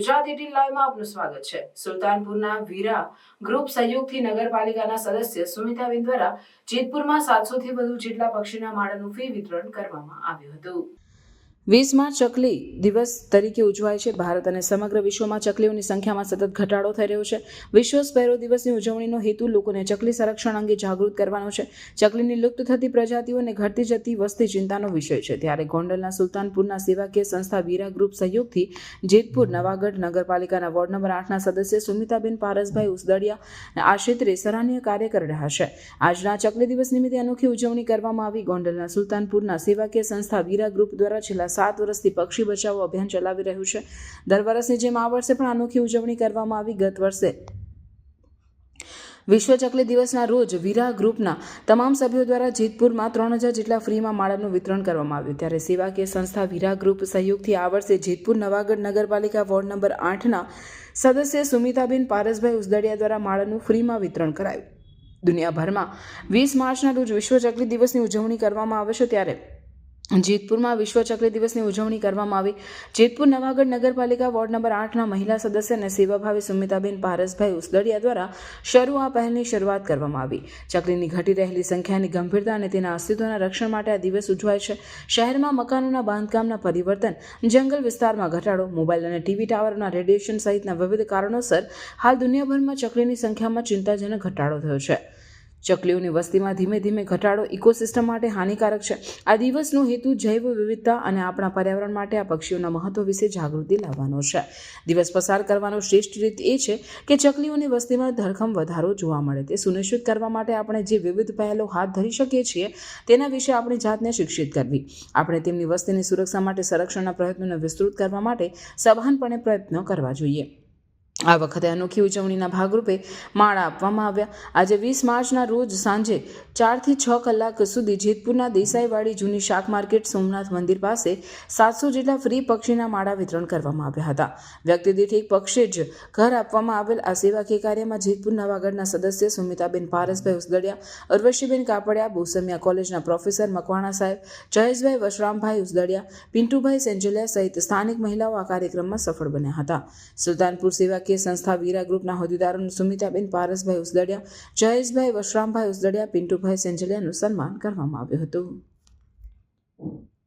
Gujarat eighteen લાઈવમાં આપનું સ્વાગત છે. સુલતાનપુરના વીરા ગ્રુપ સહયોગથી નગરપાલિકાના સદસ્ય સુમિતાબેન દ્વારા જેતપુરમાં સાતસોથી વધુ જેટલા પક્ષીના માળાનું ફી વિતરણ કરવામાં આવ્યું હતું. વીસ માર્ચ ચકલી દિવસ તરીકે ઉજવાય છે. ભારત અને સમગ્ર વિશ્વમાં ચકલીઓની સંખ્યામાં સતત ઘટાડો થઈ રહ્યો છે. વિશ્વ સ્પેરો દિવસની ઉજવણીનો હેતુ લોકોને ચકલી સંરક્ષણ અંગે જાગૃત કરવાનો છે. ચકલીની લુપ્ત થતી પ્રજાતિઓ અને ઘટતી જતી વસ્તી ચિંતાનો વિષય છે. ત્યારે ગોંડલના સુલતાનપુરના સેવાકીય સંસ્થા વીરા ગ્રુપ સહયોગથી જેતપુર, નવાગઢ નગરપાલિકાના વોર્ડ નંબર આઠના સદસ્ય સુમિતાબેન પારસભાઈ ઉસદડિયા આ ક્ષેત્રે સરાહનીય કાર્ય કરી રહ્યા છે. આજના ચકલી દિવસ નિમિત્તે અનોખી ઉજવણી કરવામાં આવી. ગોંડલના સુલતાનપુરના સેવાકીય સંસ્થા વીરા ગ્રુપ દ્વારા છેલ્લા સાત વર્ષથી પક્ષી બચાવો અભિયાન ચલાવી રહ્યું છે. દર વર્ષની જેમ આ વર્ષે પણ અનોખી ઉજવણી કરવામાં આવી. ગત વર્ષે વિશ્વ ચકલી દિવસના રોજ વીરા ગ્રુપના તમામ સભ્યો દ્વારા જેતપુરમાં ત્રણ હજાર જેટલા ફ્રીમાં માળાનું વિતરણ કરવામાં આવ્યું. ત્યારે સેવાકીય સંસ્થા વીરા ગ્રુપ સહયોગથી આ વર્ષે જેતપુર નવાગઢ નગરપાલિકા વોર્ડ નંબર આઠના સદસ્ય સુમિતાબેન પારસભાઈ ઉસદડિયા દ્વારા માળાનું ફ્રીમાં વિતરણ કરાયું. દુનિયાભરમાં વીસ માર્ચના રોજ વિશ્વ ચકલી દિવસની ઉજવણી કરવામાં આવે છે ત્યારે જેતપુરમાં વિશ્વ ચકલી દિવસની ઉજવણી કરવામાં આવી. જેતપુર નવાગઢ નગરપાલિકા વોર્ડ નંબર આઠના મહિલા સદસ્ય અને સેવાભાવી સુમિતાબેન પારસભાઈ ઉસદડિયા દ્વારા શરૂ આ પહેલની શરૂઆત કરવામાં આવી. ચકલીની ઘટી રહેલી સંખ્યાની ગંભીરતા અને તેના અસ્તિત્વના રક્ષણ માટે આ દિવસ ઉજવાય છે. શહેરમાં મકાનોના બાંધકામના પરિવર્તન, જંગલ વિસ્તારમાં ઘટાડો, મોબાઈલ અને ટીવી ટાવરના રેડિયેશન સહિતના વિવિધ કારણોસર હાલ દુનિયાભરમાં ચકલીની સંખ્યામાં ચિંતાજનક ઘટાડો થયો છે. ચકલીઓની વસ્તીમાં ધીમે ધીમે ઘટાડો ઇકોસિસ્ટમ માટે હાનિકારક છે. આ દિવસનો હેતુ જૈવ વિવિધતા અને આપણા પર્યાવરણ માટે આ પક્ષીઓના મહત્વ વિશે જાગૃતિ લાવવાનો છે. દિવસ પસાર કરવાનો શ્રેષ્ઠ રીત એ છે કે ચકલીઓની વસ્તીમાં ધરખમ વધારો જોવા મળે. તે સુનિશ્ચિત કરવા માટે આપણે જે વિવિધ પહેલો હાથ ધરી શકીએ છીએ તેના વિશે આપણી જાતને શિક્ષિત કરવી. આપણે તેમની વસ્તીની સુરક્ષા માટે સંરક્ષણના પ્રયત્નોને વિસ્તૃત કરવા માટે સભાનપણે પ્રયત્નો કરવા જોઈએ. આ વખતે અનોખી ઉજવણીના ભાગરૂપે માળા આપવામાં આવ્યા. આજે વીસ માર્ચના રોજ સાંજે ચારથી છ કલાક સુધી જેતપુરના દેસાઈવાડી જૂની શાક માર્કેટ સોમનાથ મંદિર પાસે સાતસો જેટલા ફ્રી પક્ષીના માળા વિતરણ કરવામાં આવ્યા હતા. વ્યક્તિ દીઠ એક પક્ષી જ ઘર આપવામાં આવેલ આ સેવાકીય કાર્યમાં જેતપુર નવાગઢના સદસ્ય સુમિતાબેન પારસભાઈ ઉસદડિયા ઉર્વશીબેન કાપડિયા, બોસમિયા કોલેજના પ્રોફેસર મકવાણા સાહેબ, જયેશભાઈ વશરામભાઈ ઉસદડિયા, પિન્ટુભાઈ સેન્જલિયા સહિત સ્થાનિક મહિલાઓ આ કાર્યક્રમમાં સફળ બન્યા હતા. સુલતાનપુર સેવાકીય સંસ્થા વીરા ગ્રુપના હોદ્દેદારો સુમિતાબેન પારસભાઈ ઉસદડિયા, જયેશભાઈ વશરામભાઈ ઉસદડિયા, પિન્ટુભાઈ સેન્જલિયાનું સન્માન કરવામાં આવ્યું હતું.